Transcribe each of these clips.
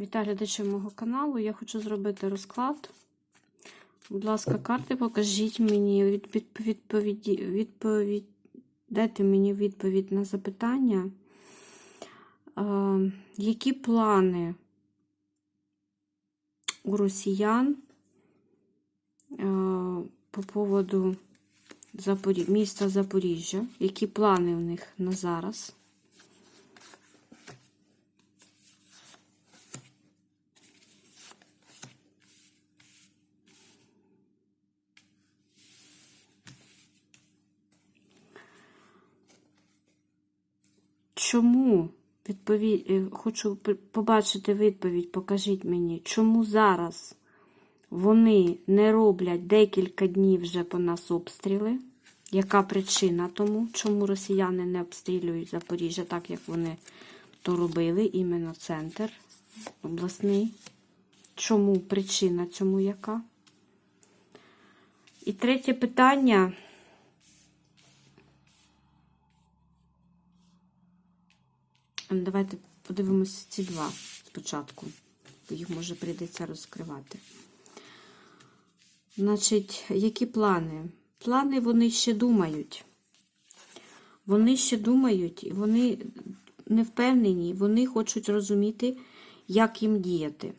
Вітаю глядачів мого каналу. Я хочу зробити розклад. Будь ласка, карти, покажіть мені від- від- відповіді, відповідь, дайте мені відповідь на запитання. Е, які плани у росіян е, по поводу Запорі... міста Запоріжжя? Які плани у них на зараз? Чому відповідь, е, хочу побачити відповідь, покажіть мені, чому зараз вони не роблять декілька днів вже по нас обстріли? Яка причина тому, чому росіяни не обстрілюють Запоріжжя, так як вони то робили, іменно центр обласний? Чому причина цьому яка? І третє питання. Давайте подивимося ці два спочатку. бо Їх може прийдеться розкривати. Значить, які плани? Плани вони ще думають. Вони ще думають, і вони не впевнені, вони хочуть розуміти, як їм діяти.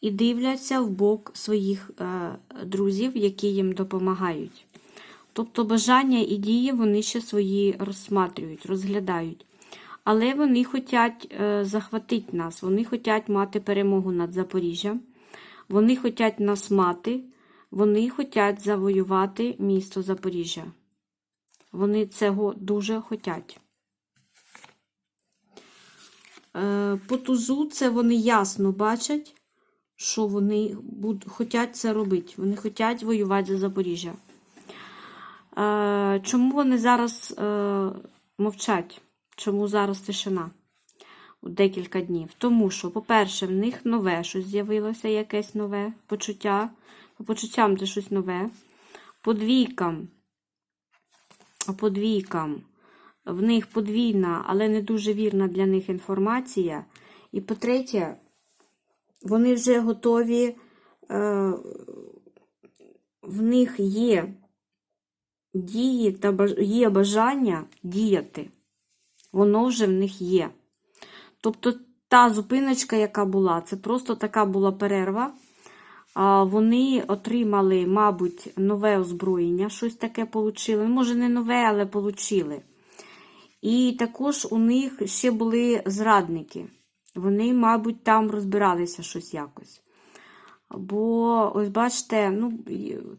І дивляться в бок своїх е, друзів, які їм допомагають. Тобто бажання і дії вони ще свої розсматрюють, розглядають. Але вони хочуть е, захватити нас, вони хочуть мати перемогу над Запоріжжям, вони хочуть нас мати, вони хочуть завоювати місто Запоріжжя. Вони цього дуже хочуть. Е, По тузу це вони ясно бачать, що вони хочуть це робити. Вони хочуть воювати за Запоріжжя. Е, Чому вони зараз мовчать? Чому зараз тишина? У декілька днів. Тому що, по-перше, в них нове щось з'явилося, якесь нове почуття. По почуттям це щось нове. По двійкам. По двійкам. В них подвійна, але не дуже вірна для них інформація. І по-третє, вони вже готові, е, в них є дії та є бажання діяти. Воно вже в них є. Тобто та зупиночка, яка була, це просто така була перерва. Вони отримали, мабуть, нове озброєння, щось таке отримали. Може, не нове, але отримали. І також у них ще були зрадники. Вони, мабуть, там розбиралися щось якось. Бо, ось бачите, ну,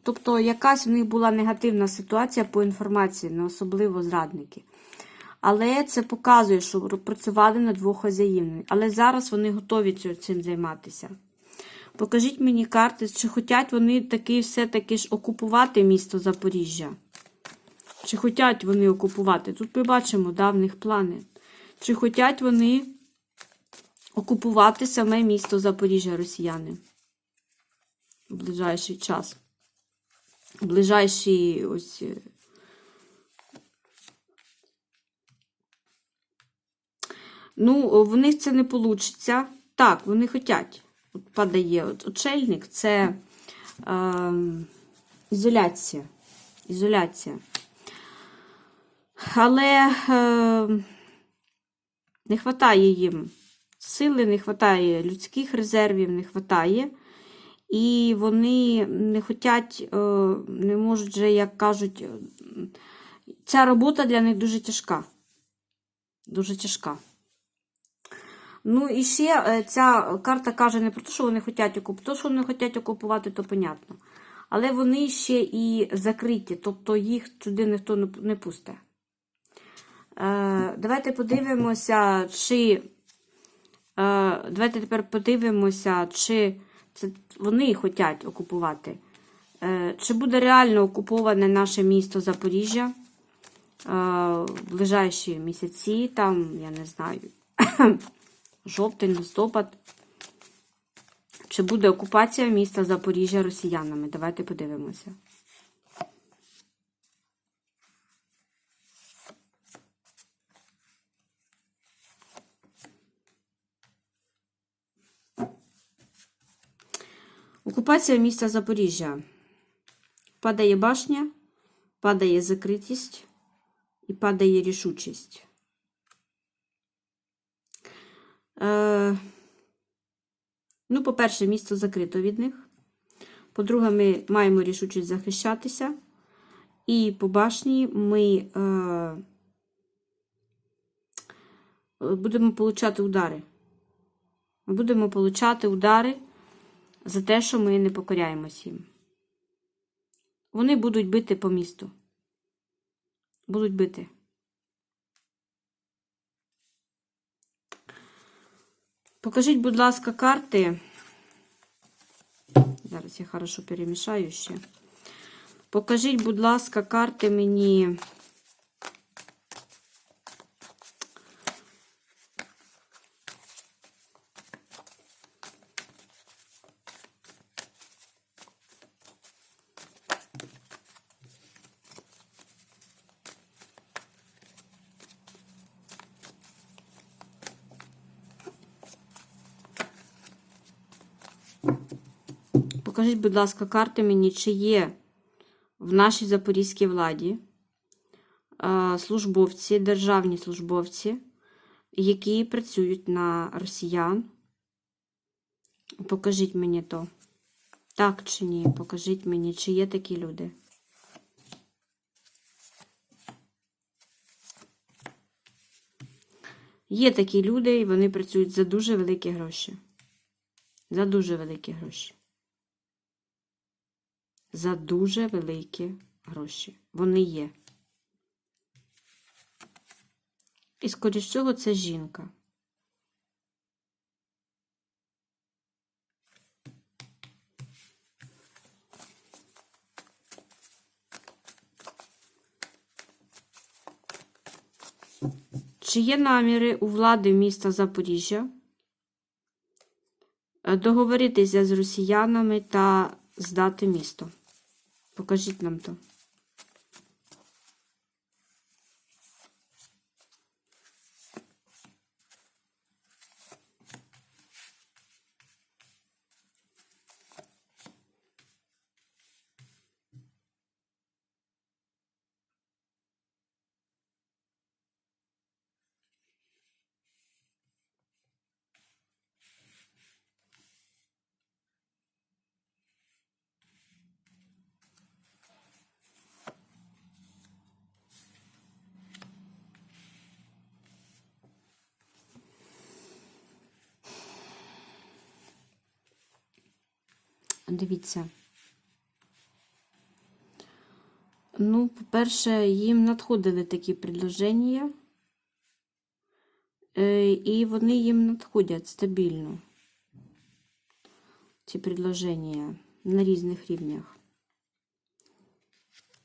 тобто якась в них була негативна ситуація по інформації, не особливо зрадники. Але це показує, що працювали на двох хазяїв. Але зараз вони готові цим займатися. Покажіть мені карти, чи хочуть вони таки все-таки ж окупувати місто Запоріжжя? Чи хочуть вони окупувати? Тут ми бачимо да, плани. Чи хочуть вони окупувати саме місто Запоріжжя росіяни в ближайший час? В ближайші ось. Ну, в них це не вийде. Так, вони хочуть. От падає от, очельник, це е, ізоляція. Ізоляція. Але е, не вистачає їм сили, не вистачає людських резервів, не вистачає. І вони не хочуть, е, не можуть вже, як кажуть, е, ця робота для них дуже тяжка. Дуже тяжка. Ну і ще е, ця карта каже не про те, що вони хочуть окупувати, то, що вони хочуть окупувати, то понятно. Але вони ще і закриті, тобто їх туди ніхто не, пусте. Е, давайте подивимося, чи. Е, давайте тепер подивимося, чи це вони хочуть окупувати. Чи буде реально окуповане наше місто Запоріжжя в ближайші місяці, там, я не знаю жовтень, листопад. Чи буде окупація міста Запоріжжя росіянами? Давайте подивимося. Окупація міста Запоріжжя. Падає башня, падає закритість і падає рішучість. Е, ну, по-перше, місто закрито від них. По-друге, ми маємо рішучість захищатися. І по башні ми е, будемо получати удари. Ми будемо получати удари за те, що ми не покоряємось їм. Вони будуть бити по місту. Будуть бити. Покажіть, будь ласка, карти. Зараз я хорошо перемішаю ще. Покажіть, будь ласка, карти мені. Покажіть, будь ласка, карти мені, чи є в нашій запорізькій владі е, службовці, державні службовці, які працюють на росіян. Покажіть мені то. Так чи ні? Покажіть мені, чи є такі люди. Є такі люди, і вони працюють за дуже великі гроші. За дуже великі гроші. За дуже великі гроші. Вони є. І, скоріш всього, це жінка. Чи є наміри у влади міста Запоріжжя е, договоритися з росіянами та здати місто? Покажіть нам то. Дивіться. Ну, по-перше, їм надходили такі предложення, е, і вони їм надходять стабільно. Ці предложення на різних рівнях.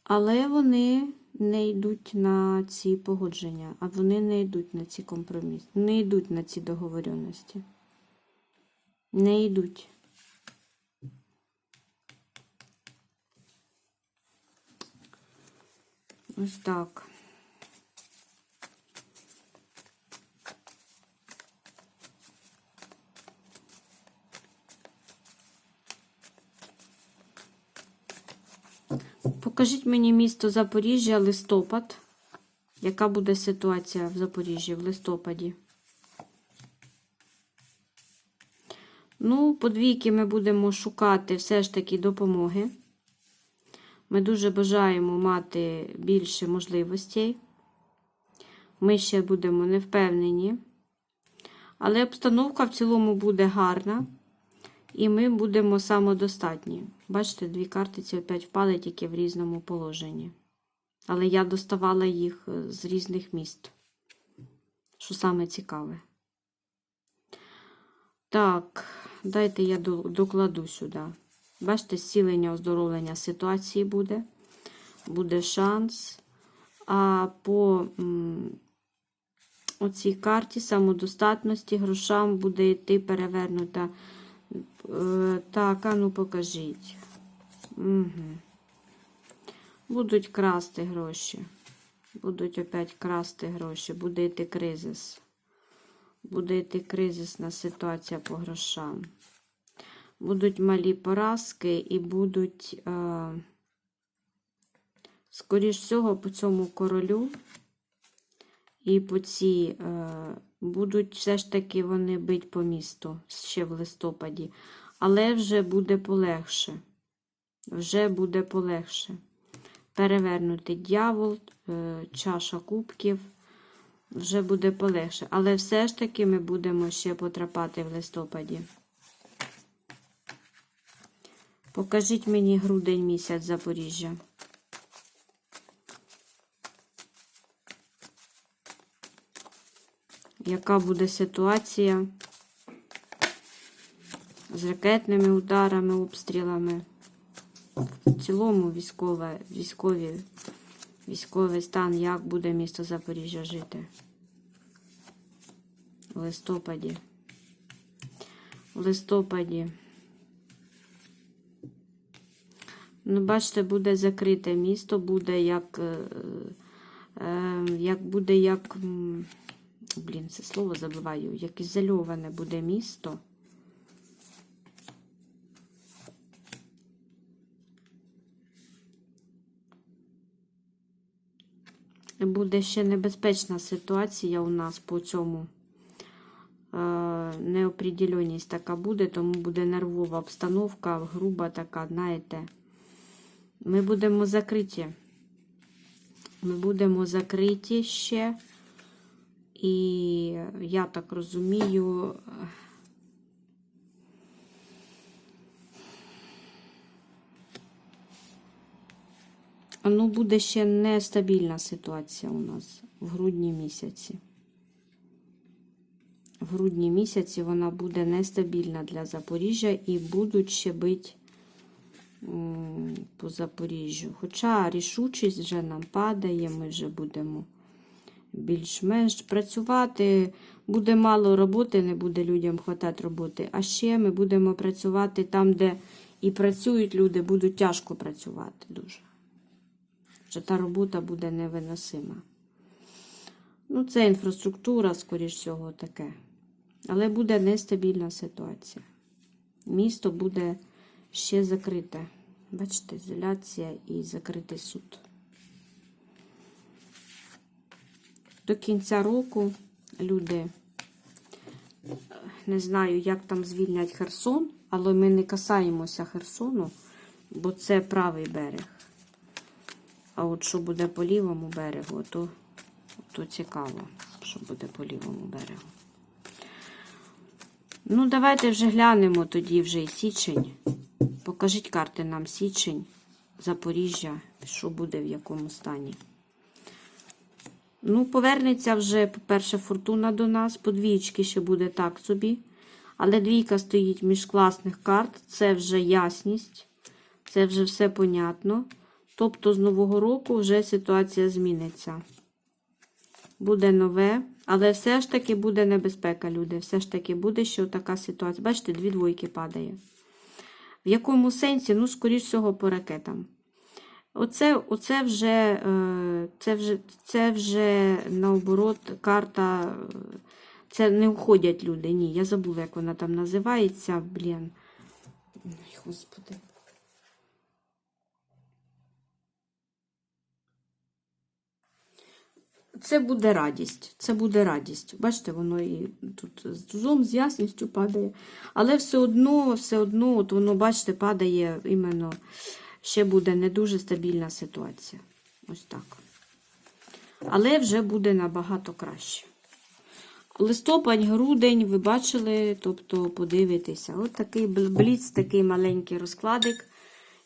Але вони не йдуть на ці погодження, а вони не йдуть на ці компроміси, не йдуть на ці договоренності. Не йдуть. Ось так. Покажіть мені місто Запоріжжя, листопад. Яка буде ситуація в Запоріжжі в листопаді? Ну, по двійки ми будемо шукати все ж таки допомоги. Ми дуже бажаємо мати більше можливостей. Ми ще будемо не впевнені. Але обстановка в цілому буде гарна. І ми будемо самодостатні. Бачите, дві картиці опять впали тільки в різному положенні. Але я доставала їх е, з різних міст. Що саме цікаве. Так, дайте я докладу сюди. Бачите, зцілення, оздоровлення ситуації буде. Буде шанс. А по оцій карті самодостатності грошам буде йти перевернута. Е, так, а ну покажіть. Угу. Будуть красти гроші. Будуть опять красти гроші. Буде йти кризис. Буде йти кризисна ситуація по грошам. Будуть малі поразки і будуть, е, скоріш всього, по цьому королю і по цій е, будуть все ж таки вони бить по місту ще в листопаді. Але вже буде полегше. Вже буде полегше. Перевернутий дьявол, е, чаша кубків. Вже буде полегше. Але все ж таки ми будемо ще потрапати в листопаді. Покажіть мені грудень місяць Запоріжжя. Яка буде ситуація з ракетними ударами, обстрілами? В цілому військове, військові, військовий стан, як буде місто Запоріжжя жити? В листопаді. В листопаді. Ну, бачите, буде закрите місто, буде як, е, е, як буде як, блін, це слово забиваю, як ізольоване буде місто. Буде ще небезпечна ситуація у нас по цьому. Е, Неопределеність така буде, тому буде нервова обстановка, груба така, знаєте. Ми будемо закриті. Ми будемо закриті ще. І я так розумію. Ну, буде ще нестабільна ситуація у нас в грудні місяці. В грудні місяці вона буде нестабільна для Запоріжжя і будуть ще бити м, по Запоріжжю. Хоча рішучість вже нам падає, ми вже будемо більш-менш працювати. Буде мало роботи, не буде людям хватати роботи. А ще ми будемо працювати там, де і працюють люди, будуть тяжко працювати дуже. Що та робота буде невиносима. Ну, це інфраструктура, скоріш всього, таке. Але буде нестабільна ситуація. Місто буде ще закрите. Бачите, ізоляція і закритий суд. До кінця року люди, не знаю, як там звільнять Херсон, але ми не касаємося Херсону, бо це правий берег. А от що буде по лівому берегу, то, то цікаво, що буде по лівому берегу. Ну, давайте вже глянемо тоді вже і січень. Покажіть карти нам січень, Запоріжжя, що буде в якому стані. Ну, повернеться вже, по-перше, фортуна до нас. По двічки ще буде так собі. Але двійка стоїть між класних карт. Це вже ясність. Це вже все понятно. Тобто з Нового року вже ситуація зміниться. Буде нове, але все ж таки буде небезпека, люди. Все ж таки буде ще така ситуація. Бачите, дві двойки падає. В якому сенсі? Ну, скоріш всього, по ракетам. Оце, оце вже, е, це вже, це вже наоборот, карта. е, Це не уходять люди. Ні, я забула, як вона там називається. Блін. Господи. Це буде радість. Це буде радість. Бачите, воно і тут з тузом, з ясністю падає. Але все одно, все одно, от воно, бачите, падає іменно ще буде не дуже стабільна ситуація. Ось так. Але вже буде набагато краще. Листопадь, грудень, ви бачили, тобто подивитеся. От такий бліц, такий маленький розкладик.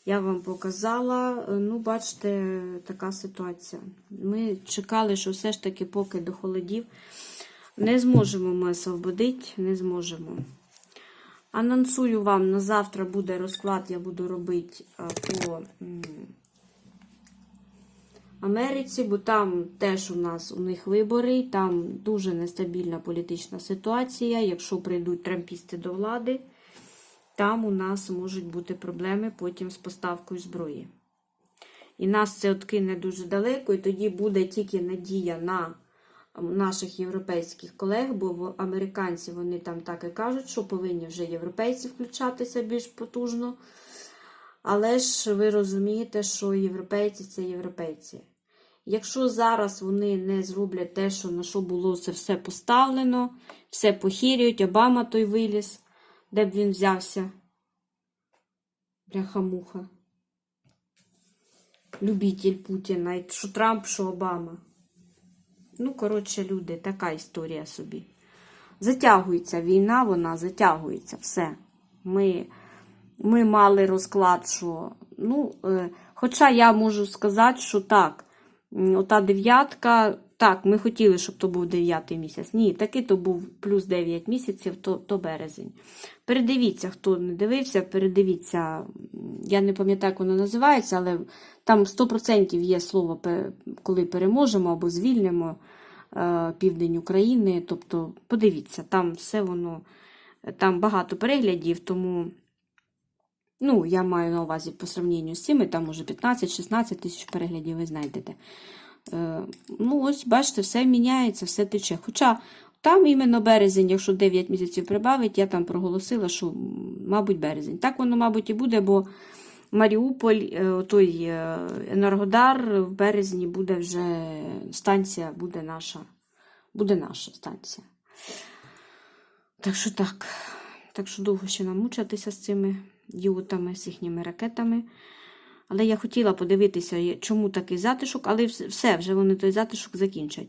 Я вам показала. Ну, бачите, така ситуація. Ми чекали, що все ж таки, поки до холодів, не зможемо ми освободити, не зможемо. Анонсую вам, на завтра буде розклад, я буду робити по Америці, бо там теж у нас у них вибори, там дуже нестабільна політична ситуація. Якщо прийдуть трампісти до влади, там у нас можуть бути проблеми потім з поставкою зброї. І нас це откине дуже далеко, і тоді буде тільки надія на наших європейських колег, бо американці вони там так і кажуть, що повинні вже європейці включатися більш потужно. Але ж ви розумієте, що європейці це європейці. Якщо зараз вони не зроблять те, що на що було це все поставлено, все похірюють, Обама той виліз, де б він взявся. Бляха-муха. Любитель Путіна, що Трамп, що Обама. Ну, коротше, люди, така історія собі. Затягується війна, вона затягується, все. Ми, ми мали розклад, що. Ну, е, хоча я можу сказати, що так, ота дев'ятка, так, ми хотіли, щоб то був дев'ятий місяць. Ні, таки то був плюс 9 місяців, то, то березень. Передивіться, хто не дивився, передивіться. Я не пам'ятаю, як воно називається, але там 100% є слово, коли переможемо або звільнимо е, південь України. Тобто, подивіться, там все воно, там багато переглядів, тому. Ну, я маю на увазі по сравненню з цими, там уже 15-16 тисяч переглядів ви знайдете. Е, ну, ось, бачите, все міняється, все тече. Хоча там іменно березень, якщо 9 місяців прибавить, я там проголосила, що, мабуть, березень. Так воно, мабуть, і буде, бо Маріуполь, е, той е, Енергодар в березні буде вже станція, буде наша. Буде наша станція. Так що так. Так що довго ще нам мучатися з цими діотами, з їхніми ракетами. Але я хотіла подивитися, чому такий затишок, але все, вже вони той затишок закінчать.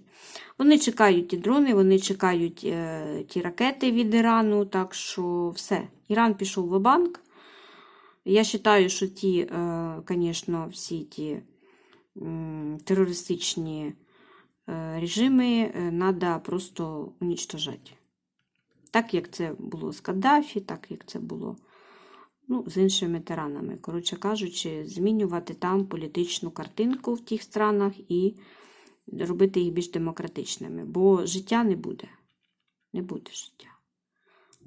Вони чекають ті дрони, вони чекають е, ті ракети від Ірану, так що все. Іран пішов в банк. Я вважаю, що ті, е, звісно, всі ті м, терористичні е, режими треба просто унічтожати. Так, як це було з Каддафі, так як це було ну, з іншими тиранами. Коротше кажучи, змінювати там політичну картинку в тих странах і робити їх більш демократичними. Бо життя не буде. Не буде життя.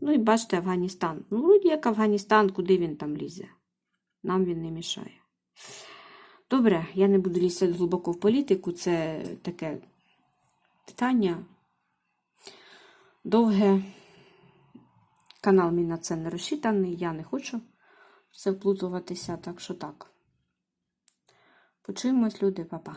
Ну і бачите, Афганістан. Ну, вроді як Афганістан, куди він там лізе. Нам він не мішає. Добре, я не буду лізти глибоко в політику, це таке питання довге. Канал мій на це не розчитаний, я не хочу все вплутуватися, так що так. Почуємось, люди, па-па.